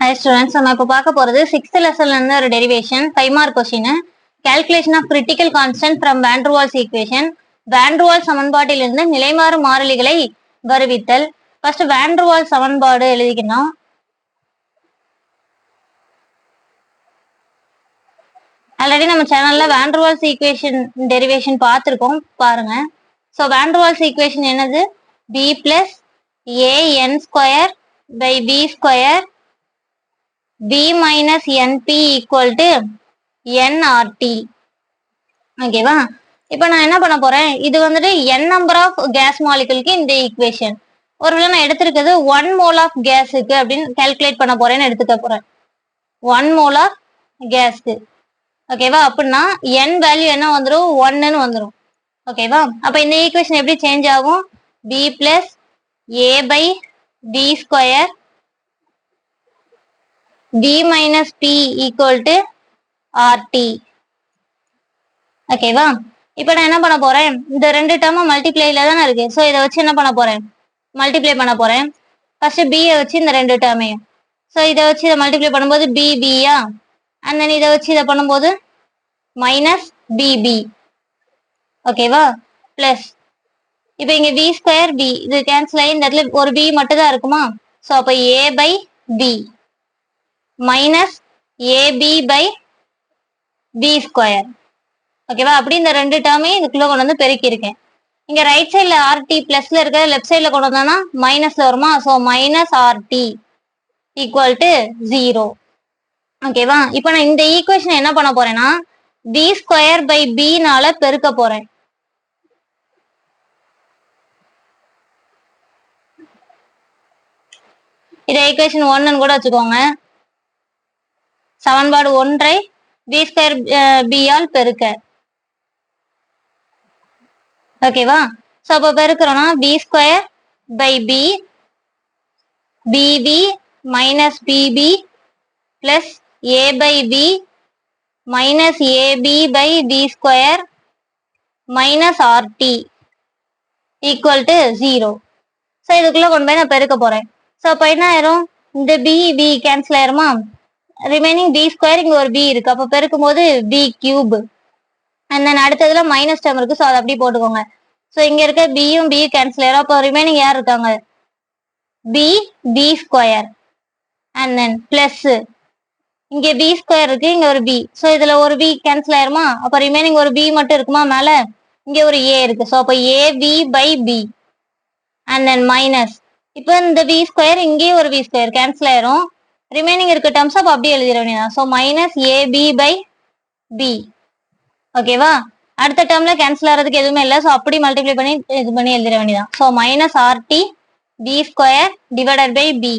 High students நம்ம இப்போ பார்க்க போறது சிக்ஸ்த் லெசன்ல இருந்து ஒரு derivation five mark question calculation of critical constant from van der Waals equation van der Waal சமன்பாட்டிலிருந்து நிலைமாறு மாறிலிகளை வருவித்தல். ஃபர்ஸ்ட் வேண்ட்ருவால் சமன்பாடு எழுதிக்கணும். ஆல்ரெடி நம்ம சேனல்ல வேண்ட்ருவால்ஸ் ஈக்குவேஷன் டெரிவேஷன் பார்த்துருக்கோம். பாருங்க. So van der Waals equation என்னது? P plus A N square by P square b minus np equal to nrt ஓகேவா இப்போ நான் என்ன பண்ண போறேன்? இது வந்துட்டு n நம்பர் ஆஃப் கேஸ் மாலிகுலுக்கு இந்த ஈக்குவேஷன் ஒருவேளை நான் எடுத்திருக்கிறது ஒன் மோல் ஆஃப் கேஸுக்கு அப்படின்னு கால்குலேட் பண்ண போறேன்னு எடுத்துக்க போறேன். ஒன் மோல் ஆஃப் கேஸ்க்கு ஓகேவா அப்படின்னா என் வேல்யூ என்ன வந்துடும் ஒன்னுன்னு வந்துடும் ஓகேவா அப்போ இந்த ஈக்குவேஷன் எப்படி சேஞ்ச் ஆகும்? P plus A by P square b minus p equal to rt ஓகேவா இப்போ நான் என்ன பண்ண போறேன்? இந்த ரெண்டு டேர்மும் மல்டிப்ளைல தானே இருக்கு. ஸோ இதை வச்சு என்ன பண்ண போறேன்? மல்டிப்ளை பண்ண போறேன். ஃபர்ஸ்ட் பியை வச்சு இந்த ரெண்டு டேர்மையும் ஸோ இதை வச்சு இதை மல்டிப்ளை பண்ணும்போது பி பியா அண்ட் தென் இதை வச்சு இதை பண்ணும்போது மைனஸ் பிபி ஓகேவா பிளஸ் இப்போ இங்க வி ஸ்கொயர் பி இது கேன்சல் ஆகி இந்த இடத்துல ஒரு பி மட்டும் தான் இருக்குமா? ஸோ அப்போ A by P minus A B by P square ஓகேவா அப்படி இந்த ரெண்டு டேர்மையும் இதுக்குள்ள கொண்டு வந்து பெருக்கியிருக்கேன் இங்க ரைட் சைட்ல ஆர்டி பிளஸ்ல இருக்கிற லெஃப்ட் சைட்ல கொண்டு வந்தோம்னா மைனஸ்ல வருமா? So minus RT equal to zero ஓகேவா இப்போ நான் இந்த ஈக்குவேஷன் என்ன பண்ண போறேன்னா பி ஸ்கொயர் பை பினால பெருக்க போறேன். இதை ஈக்குவேஷன் ஒன்னு கூட வச்சுக்கோங்க. சமன்பாடு ஒன்றை பி ஸ்கொயர் பி ஆல் பெருக்க. ஓகேவா ஸோ அப்போ பெருக்கிறோம்னா P square by P P P minus P P plus A by P minus A B by P square minus RT equal to zero so இதுக்குள்ளே கொண்டு போய் நான் பெருக்க போகிறேன் ஸோ அப்போ என்ன ஆயிரும்? இந்த பி பி கேன்சல் ஆயிருமா? ரிமைனிங் பி ஸ்கொயர் இங்க ஒரு பி இருக்கு. அப்ப பெருக்கும் போது பி கியூப் அண்ட் தென் அடுத்ததுல மைனஸ் டேம் இருக்கு. ஸோ அதை அப்படியே போட்டுக்கோங்க. ஸோ இங்க இருக்க பியும் பி கேன்சல் ஆயிரும். அப்போ ரிமைனிங் யார் இருக்காங்க? P P square and then plus இங்க பி ஸ்கொயர் இருக்கு. இங்க ஒரு பி ஸோ இதுல ஒரு பி கேன்சல் ஆயிருமா? அப்போ ரிமைனிங் ஒரு பி மட்டும் இருக்குமா மேல? இங்க ஒரு ஏ இருக்கு. ஸோ அப்போ A P by P and then minus இப்போ இந்த பி ஸ்கொயர் இங்கேயும் ஒரு பி ஸ்கொயர் கேன்சல் ஆயிரும். ரிமைனிங் இருக்க டேர்ம்ஸ் அப்போ அப்படியே எழுதிட வேண்டியதான் so minus A B by P ஓகேவா அடுத்த டேர்ம்ல கேன்சல் ஆகிறதுக்கு எதுவுமே இல்லை. ஸோ அப்படி மல்டிப்ளை பண்ணி இது பண்ணி எழுதிட வேண்டியதான் so minus RT P square divided by P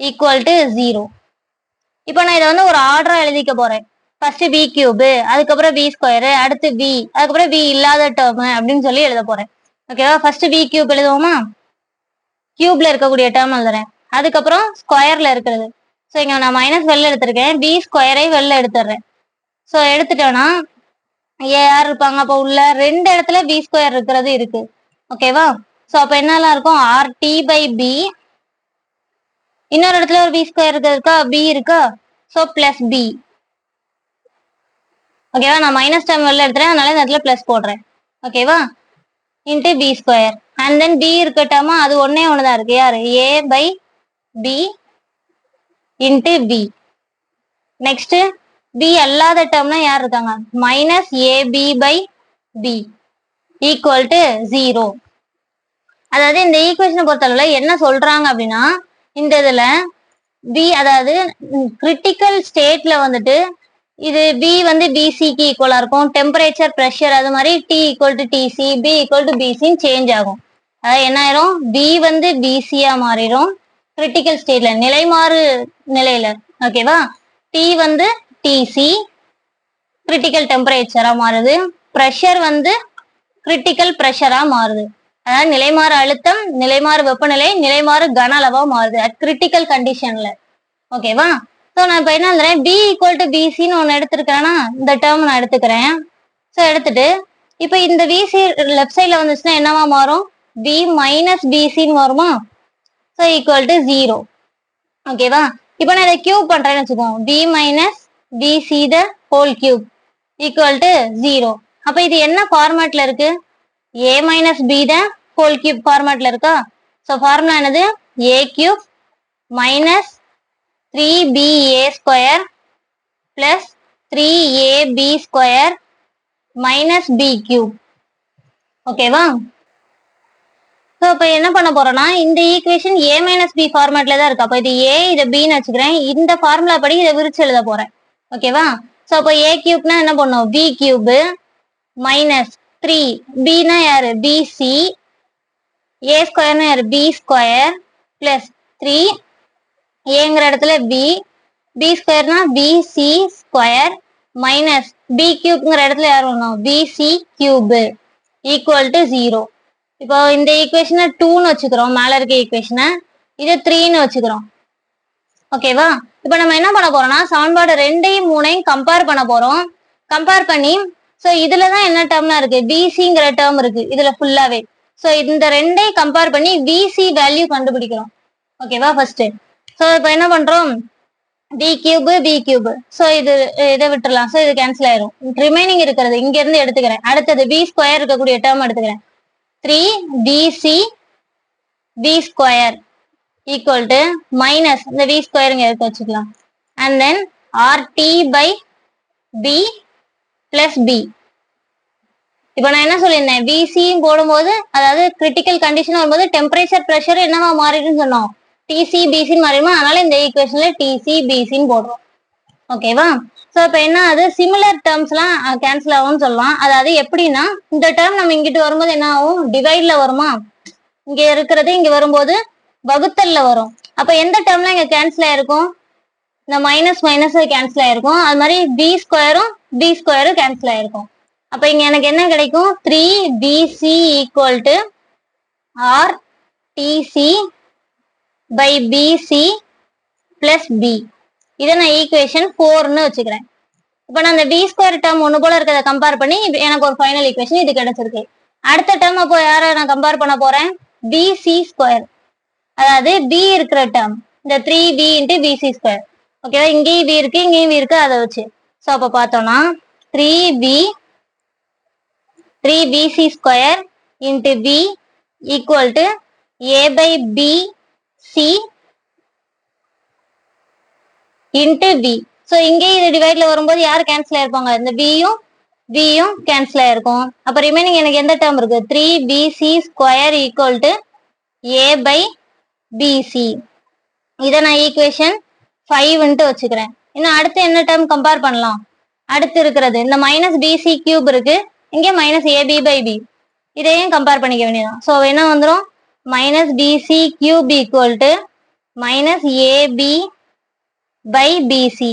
equal to zero இப்போ நான் இதை வந்து ஒரு ஆர்டரா எழுதிக்க போறேன். ஃபர்ஸ்ட் பி கியூபு அதுக்கப்புறம் பி ஸ்கொயரு அடுத்து பி அதுக்கப்புறம் பி இல்லாத டேர்ம் அப்படின்னு சொல்லி எழுத போறேன். ஓகேவா ஃபர்ஸ்ட் பி கியூப் எழுதுவோமா? கியூப்ல இருக்கக்கூடிய டேர்ம் எழுதுறேன். அதுக்கப்புறம் ஸ்கொயர்ல இருக்கிறது. ஸோ இங்கே நான் மைனஸ் வெளில எடுத்திருக்கேன். பி ஸ்கொயரை வெளில எடுத்துடுறேன். ஸோ எடுத்துட்டோன்னா ஏ யார் இருப்பாங்க? அப்போ உள்ள ரெண்டு இடத்துல பி ஸ்கொயர் இருக்கிறது இருக்கு. ஓகேவா ஸோ அப்போ என்னெல்லாம் இருக்கும்? ஆர் டி பை பி இன்னொரு இடத்துல ஒரு பி ஸ்கொயர் இருக்கா. பி இருக்கா? ஸோ பிளஸ் பி ஓகேவா நான் மைனஸ் டைம் வெளில எடுத்துறேன் அதனால இந்த இடத்துல பிளஸ் போடுறேன். ஓகேவா into P square and then P இருக்கட்டாமா? அது ஒன்னே ஒன்று தான் இருக்கு. யார்? A by P into P next P அல்லாத டேர்ம்னா யார் இருக்காங்க? Minus A B by P equal to zero அதாவது இந்த ஈக்குவேஷனை பொறுத்தளவுல என்ன சொல்றாங்க அப்படின்னா இந்த இதுல பி அதாவது கிரிட்டிக்கல் ஸ்டேட்ல வந்துட்டு இது பி வந்து பிசிக்கு ஈக்குவலா இருக்கும். டெம்பரேச்சர் ப்ரெஷர் அது மாதிரி T equal to T C P equal to பிசின்னு change ஆகும். அதாவது என்ன ஆயிரும்? பி வந்து பிசியா மாறிடும் கிரிட்டிக்கல் ஸ்டேட்ல நிலைமாறு நிலையில. ஓகேவா டி வந்து டிசி கிரிட்டிக்கல் டெம்பரேச்சரா மாறுது. ப்ரெஷர் வந்து கிரிட்டிக்கல் ப்ரெஷரா மாறுது. அதாவது நிலைமாறு அழுத்தம் நிலைமாறு வெப்பநிலை நிலைமாறு கன அளவா மாறுது அட் கிரிட்டிக்கல் கண்டிஷன்ல ஓகேவா ஸோ நான் இப்போ என்ன எழுதுறேன்? பி ஈக்குவல் டு பிசின்னு ஒன்று எடுத்துருக்கேன்னா இந்த டேர்ம் நான் எடுத்துக்கிறேன். ஸோ எடுத்துட்டு இப்போ இந்த விசி லெஃப்ட் சைடில் வந்துச்சுன்னா என்னவா மாறும்? பி மைனஸ் பிசின்னு வருமா? ஸோ ஈக்குவல் டு ஜீரோ ஓகேவா இப்போ நான் இதை கியூப் பண்றேன்னு வச்சுக்கோங்க. P minus PC the whole cube equal to zero அப்போ இது என்ன ஃபார்மேட்ல இருக்கு? A minus B the whole cube ஃபார்மேட்ல இருக்கா? ஸோ ஃபார்முலா என்னது? A cube minus three B A square plus three A B square minus B cube ஓகேவா so இப்போ என்ன பண்ண போறோம்னா இந்த ஈக்குவேஷன் ஏ மைனஸ் பி ஃபார்மேட்ல தான் இருக்கு. அப்போ இது ஏ இதை பின்னு வச்சுக்கிறேன். இந்த ஃபார்முலா படி இதை விரிச்சு எழுத போறேன். ஓகேவா ஸோ அப்போ ஏ கியூப்னா என்ன பண்ணும்? பி கியூபு மைனஸ் த்ரீ பினா யாரு? பிசி ஏ ஸ்கொயர்னா யாரு? பி ஸ்கொயர் பிளஸ் த்ரீ ஏங்கிற இடத்துல P P ஸ்கொயர்னா P C square minus P கியூப்ங்கிற இடத்துல யார் வரணும்? P C cube equal to zero இப்போ இந்த ஈக்குவேஷனை டூன்னு வச்சுக்கிறோம். மேல இருக்க ஈக்குவேஷனை இது த்ரீன்னு வச்சுக்கிறோம். ஓகேவா இப்போ நம்ம என்ன பண்ண போறோம்னா சமன்பாடு ரெண்டையும் மூணையும் கம்பேர் பண்ண போறோம். கம்பேர் பண்ணி ஸோ இதுல தான் என்ன டேர்ம்லாம் இருக்கு? பிசிங்கிற டேர்ம் இருக்கு இதுல ஃபுல்லாவே ஸோ இந்த ரெண்டையும் கம்பேர் பண்ணி பிசி வேல்யூ கண்டுபிடிக்கிறோம். ஓகேவா ஃபர்ஸ்ட் ஸோ இப்போ என்ன பண்றோம்? P cube P cube so இது இதை விட்டுறலாம். ஸோ இது கேன்சல் ஆயிரும். ரிமைனிங் இருக்கிறது இங்க இருந்து எடுத்துக்கிறேன். அடுத்தது பி ஸ்கொயர் இருக்கக்கூடிய டேர்ம் எடுத்துக்கிறேன். Three PC P square equal to minus இந்த வி ஸ்கொயருங்க எடுத்து வச்சுக்கலாம். And then RT by P plus P இப்போ நான் என்ன சொல்லியிருந்தேன்? விசியும் போடும்போது அதாவது கிரிட்டிக்கல் கண்டிஷன் வரும்போது டெம்பரேச்சர் ப்ரெஷர் என்னவா மாறிடுன்னு சொன்னோம். டிசி பிசின்னு மாறிடுமா? அதனால இந்த ஈக்குவேஷன்ல டிசி பிசின்னு போடுறோம். ஓகேவா ஸோ இப்போ என்ன அது சிமிலர் டேர்ம்ஸ்லாம் கேன்சல் ஆகும்னு சொல்லலாம் அதாவது எப்படின்னா இந்த டேர்ம் நம்ம இங்கிட்டு வரும்போது என்ன ஆகும்? டிவைட்ல வருமா? இங்க இருக்கிறது இங்க வரும்போது வகுத்தல்ல வரும். அப்ப எந்த டேர்ம்லாம் இங்க கேன்சல் ஆயிருக்கும்? இந்த மைனஸ் மைனஸ் கேன்சல் ஆயிருக்கும். அது மாதிரி பி ஸ்கொயரும் பி ஸ்கொயரும் கேன்சல் ஆயிருக்கும். அப்ப இங்க எனக்கு என்ன கிடைக்கும்? Three P C equal to R T C by P C plus P இதை நான் ஈக்குவேஷன் ஃபோர்னு வச்சுக்கிறேன். இப்போ நான் அந்த பி ஸ்கொயர் டேர்ம் ஒன்று போல இருக்கிறத கம்பேர் பண்ணி எனக்கு ஒரு ஃபைனல் ஈக்குவேஷன் இது கிடைச்சிருக்கு. அடுத்த டேர்ம் அப்போ யாரை நான் கம்பேர் பண்ண போறேன்? பிசி ஸ்கொயர் அதாவது பி இருக்கிற டேர்ம் இந்த three P into P C square ஓகேவா இங்கேயும் பி இருக்கு இங்கேயும் பி இருக்கு அதை வச்சு. ஸோ அப்போ பார்த்தோம்னா three P three PC square into P equal to A by P C into P so இங்கே இது டிவைட்ல வரும்போது யார் கேன்சல் ஆயிருப்பாங்க? இந்த பியும் பியும் கேன்சல் ஆயிருக்கும். அப்போ ரிமைனிங் எனக்கு எந்த டேர்ம் இருக்கு? Three PC square equal to A by PC இதை நான் ஈக்குவேஷன் ஃபைவ்ன்ட்டு வச்சுக்கிறேன். இன்னும் அடுத்து என்ன டேர்ம் கம்பேர் பண்ணலாம்? அடுத்து இருக்கிறது இந்த மைனஸ் பிசி கியூப் இருக்கு. இங்கே மைனஸ் ஏபி பை பி இதையும் கம்பேர் பண்ணிக்க வேண்டியதான் ஸோ என்ன வந்துடும் minus PC cube equal to minus AB by PC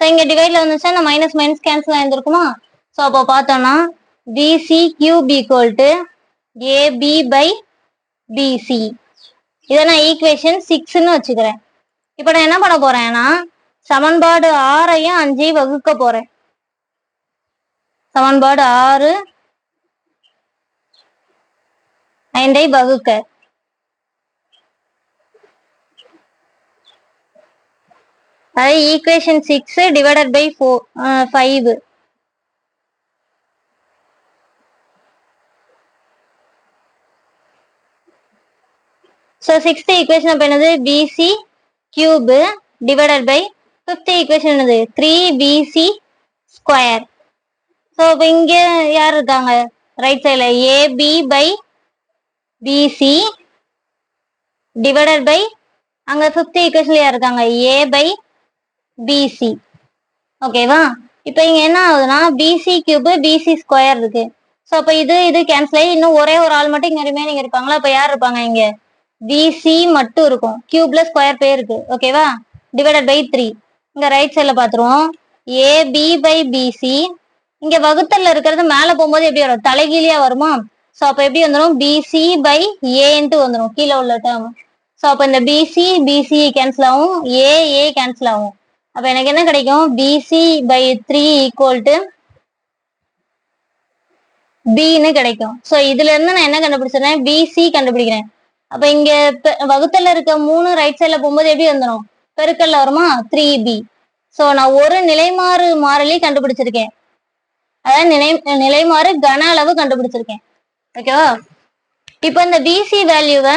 so இங்கே டிவைடில் வந்துச்சுன்னா இந்த மைனஸ் மைனஸ் கேன்சல் ஆயிருந்திருக்குமா? ஸோ அப்போ பார்த்தோம்னா PC cube equal to AB by PC இதை நான் ஈக்குவேஷன் சிக்ஸ்ன்னு வச்சுக்கிறேன். இப்போ நான் என்ன பண்ண போறேன்னா சமன்பாடு ஆறையும் அஞ்சையும் வகுக்க போறேன். சமன்பாடு ஆறு ஐந்தை வகுக்க. அது equation six divided by four five so sixth equation அப்போ என்னது? PC cube divided by fifth equation என்னது? த்ரீ பிசி ஸ்கொயர் ஸோ இப்போ இங்கே யார் இருக்காங்க? ரைட் சைடில் AB by PC divided by அங்கே ஃபிஃப்த் ஈக்குவேஷன்ல யார் இருக்காங்க? ஏ பை பிசி ஓகேவா இப்போ இங்க என்ன ஆகுதுன்னா பிசி கியூப் பிசி ஸ்கொயர் இருக்கு. ஸோ அப்போ இது இது கேன்சல் ஆகி இன்னும் ஒரே ஒரு ஆள் மட்டும் இங்க ரிமைனிங் இருப்பாங்களா? அப்போ யார் இருப்பாங்க இங்க? பிசி மட்டும் இருக்கும். கியூப்ல ஸ்கொயர் பேர் இருக்கு. ஓகேவா டிவைடட் பை த்ரீ இங்க ரைட் சைட்ல பாத்துருவோம். ஏபி பை பிசி இங்க வகுத்தல்ல இருக்கிறது மேல போகும்போது எப்படி வரும்? தலைகீழியா வருமா? ஸோ அப்போ எப்படி வந்துடும் பிசி பை ஏன்ட்டு வந்துடும் கீழே உள்ள டேர்ம் ஸோ அப்போ இந்த பிசி பிசி கேன்சல் ஆகும் ஏ ஏ கேன்சல் ஆகும் அப்போ எனக்கு என்ன கிடைக்கும்? PC by three equal to பின்னு கிடைக்கும். ஸோ இதுல இருந்து நான் என்ன கண்டுபிடிச்சிருந்தேன் பிசி கண்டுபிடிக்கிறேன். அப்போ இங்க பெ- வகுத்தல்ல இருக்க மூணு ரைட் சைட்ல போகும்போது எப்படி வந்துடும் பெருக்கல்ல வருமா? த்ரீ பி ஸோ நான் ஒரு நிலைமாறு மாறிலி கண்டுபிடிச்சிருக்கேன். அதாவது நிலை நிலைமாறு கன அளவு கண்டுபிடிச்சிருக்கேன். ஓகேவா இப்போ இந்த பிசி வேல்யூவை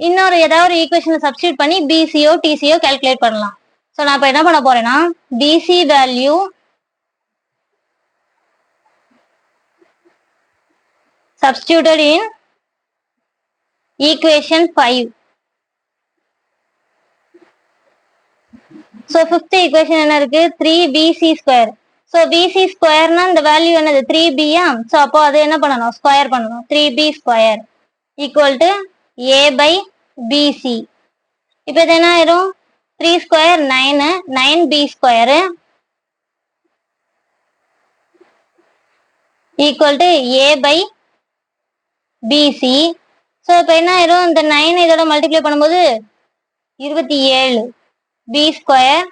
இன்னொரு ஏதாவது ஒரு ஈக்குவேஷனை சப்ஸ்டியூட் பண்ணி பிசியோ டிசியோ கால்குலேட் பண்ணலாம். ஸோ நான் இப்போ என்ன பண்ண போறேன்னா PC value substituted in equation 5 so fifth equation என்ன இருக்கு 3bc square so bc square னா இந்த வேல்யூ என்னது 3b ஆ so அப்போ அது என்ன பண்ணணும் ஸ்கொயர் பண்ணணும் 3b square equal to a by bc இப்போ இது என்ன ஆயிரும் three square nine nine P square equal to A by PC so இப்போ என்ன ஆயிரும்? இந்த நைன் இதோட மல்டிப்ளை பண்ணும்போது இருபத்தி ஏழு. P square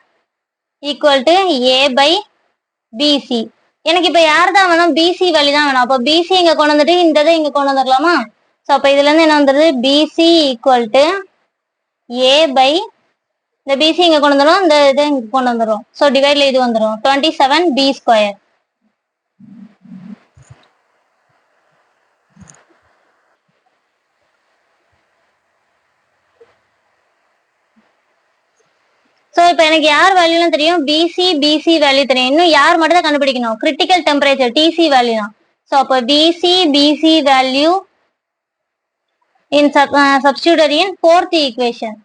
equal to A by PC எனக்கு இப்போ யார் தான் வேணும்? பிசி வழி தான் வேணும். அப்போ பிசி இங்கே கொண்டு வந்துட்டு இந்த இதை இங்கே கொண்டு வந்துடலாமா? ஸோ அப்போ இதுலேருந்து என்ன வந்துடுது PC equal to A by இந்த பிசி இங்கே கொண்டு வந்துடும் இந்த இதை இங்கே கொண்டு வந்துடும் ஸோ டிவைட்ல இது வந்துடும் twenty seven P square so இப்போ எனக்கு யார் வேல்யூலாம் தெரியும்? பிசி பிசி வேல்யூ தெரியும். இன்னும் யார் மட்டும் தான் கண்டுபிடிக்கணும் கிரிட்டிக்கல் டெம்பரேச்சர் டிசி வேல்யூ தான். ஸோ அப்போ PC PC value in substituted in fourth equation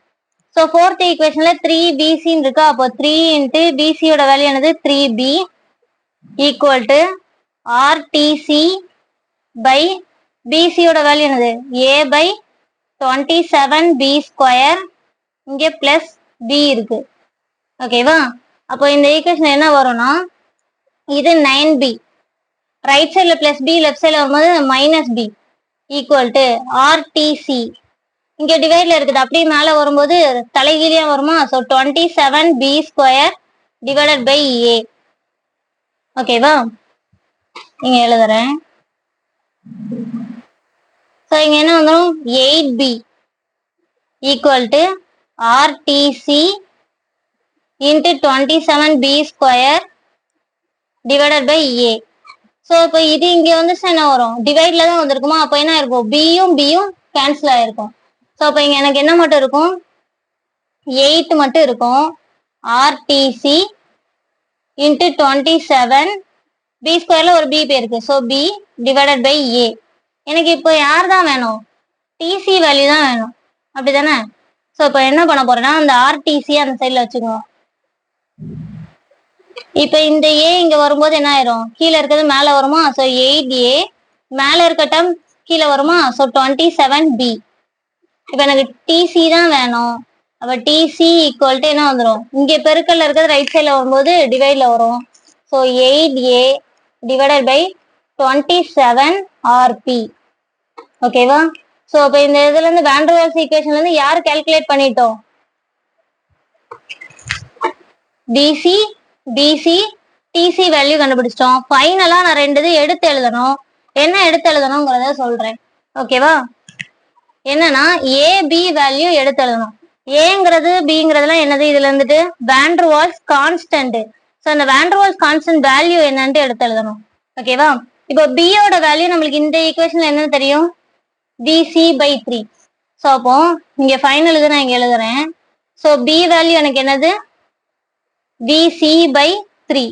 so fourth ஈக்குவேஷன்ல three பிசின்னு இருக்கா? அப்போ த்ரீ இன்ட்டு பிசியோட வேல்யூ என்னது? Three P equal to RTC by பிசியோட value என்னது? A by twenty seven P square இங்கே plus P இருக்கு. ஓகேவா அப்போ இந்த ஈக்குவேஷன் என்ன வரும்னா இது நைன் பி ரைட் சைடில் பிளஸ் பி லெஃப்ட் சைடில் வரும்போது minus P equal to RTC இங்கே டிவைட்ல இருக்குது. அப்படியே மேலே வரும்போது தலைகீழியா வருமா? So twenty seven P square divided by A ஓகேவா இங்க எழுதுறேன். ஸோ இங்க என்ன வந்துடும் eight P equal to RTC into twenty seven P square divided by A so இப்போ இது இங்கே வந்து என்ன வரும்? டிவைட்ல தான் வந்திருக்குமா? அப்போ என்ன இருக்கும்? பியும் பியும் கேன்சல் ஆயிருக்கும். ஸோ அப்போ இங்கே எனக்கு என்ன மட்டும் இருக்கும்? எயிட் மட்டும் இருக்கும். RTC into twenty seven P ஸ்கொயரில் ஒரு பி போயிருக்கு so P divided by A எனக்கு இப்போ யார் தான் வேணும்? டிசி வேல்யூ தான் வேணும். அப்படி தானே ஸோ இப்போ என்ன பண்ண போறேன்னா அந்த ஆர்டிசி அந்த சைடில் வச்சுக்கோங்க இப்போ இந்த ஏ இங்க வரும்போது என்ன ஆயிரும்? கீழே இருக்கிறது மேலே வருமா? ஸோ எயிட் ஏ மேலே இருக்க டேர்ம் கீழே வருமா? ஸோ டுவெண்ட்டி செவன் பி இப்போ எனக்கு டிசி தான் வேணும். அப்போ டிசி ஈக்குவல் டு என்ன வந்துடும் இங்கே பெருக்கல்ல இருக்கிறது ரைட் சைடில் வரும்போது டிவைட்ல வரும். So eight A divided by twenty seven RP ஓகேவா ஸோ இப்போ இந்த இதுல இருந்து வேண்டர்வால்ஸ் ஈக்குவேஷன்ல இருந்து யார் கால்குலேட் பண்ணிட்டோம்? டிசி பிசி டிசி வேல்யூ கண்டுபிடிச்சிட்டோம். ஃபைனலா நான் ரெண்டு இது எடுத்து எழுதணும். என்ன எடுத்து எழுதணுங்கிறத சொல்றேன். ஓகேவா என்னன்னா ஏ பி வேல்யூ எடுத்து எழுதணும் ஏங்கிறது பிங்கிறதுலாம் என்னது? இதுல இருந்துட்டு van der Waals constant so அந்த van der Waals constant value என்னன்ட்டு எடுத்து எழுதணும் ஓகேவா இப்போ பியோட வேல்யூ நம்மளுக்கு இந்த ஈக்குவேஷன்ல என்னன்னு தெரியும்? பிசி பை த்ரீ ஸோ அப்போ இங்க ஃபைனல் இது நான் இங்க எழுதுறேன். ஸோ பி வேல்யூ எனக்கு என்னது? பிசி பை த்ரீ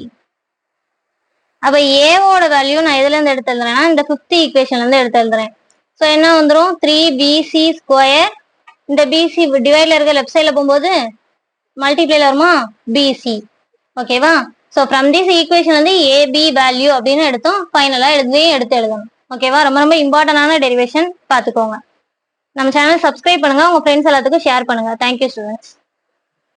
அப்ப ஏவோட வேல்யூ நான் எதுல இருந்து எடுத்து எழுதுறேன்னா இந்த ஃபிஃப்த் ஈக்குவேஷன்ல இருந்து எடுத்து எழுதுறேன் ஸோ என்ன வந்துடும் த்ரீ பிசி ஸ்கொயர் இந்த பிசி டிவைட்ல இருக்க லெஃப்ட் சைடில் போகும்போது மல்டிப்ளைல வருமா? பிசி ஓகேவா ஸோ ஃப்ரம் திஸ் ஈக்குவேஷன் வந்து ஏபி வேல்யூ அப்படின்னு எடுத்தோம். ஃபைனலாக எழுதியும் எடுத்து எழுதணும். ஓகேவா ரொம்ப ரொம்ப இம்பார்ட்டன்டான டெரிவேஷன் பார்த்துக்கோங்க. நம்ம சேனல் சப்ஸ்கிரைப் பண்ணுங்க. உங்க ஃப்ரெண்ட்ஸ் எல்லாத்துக்கும் ஷேர் பண்ணுங்க. Thank you students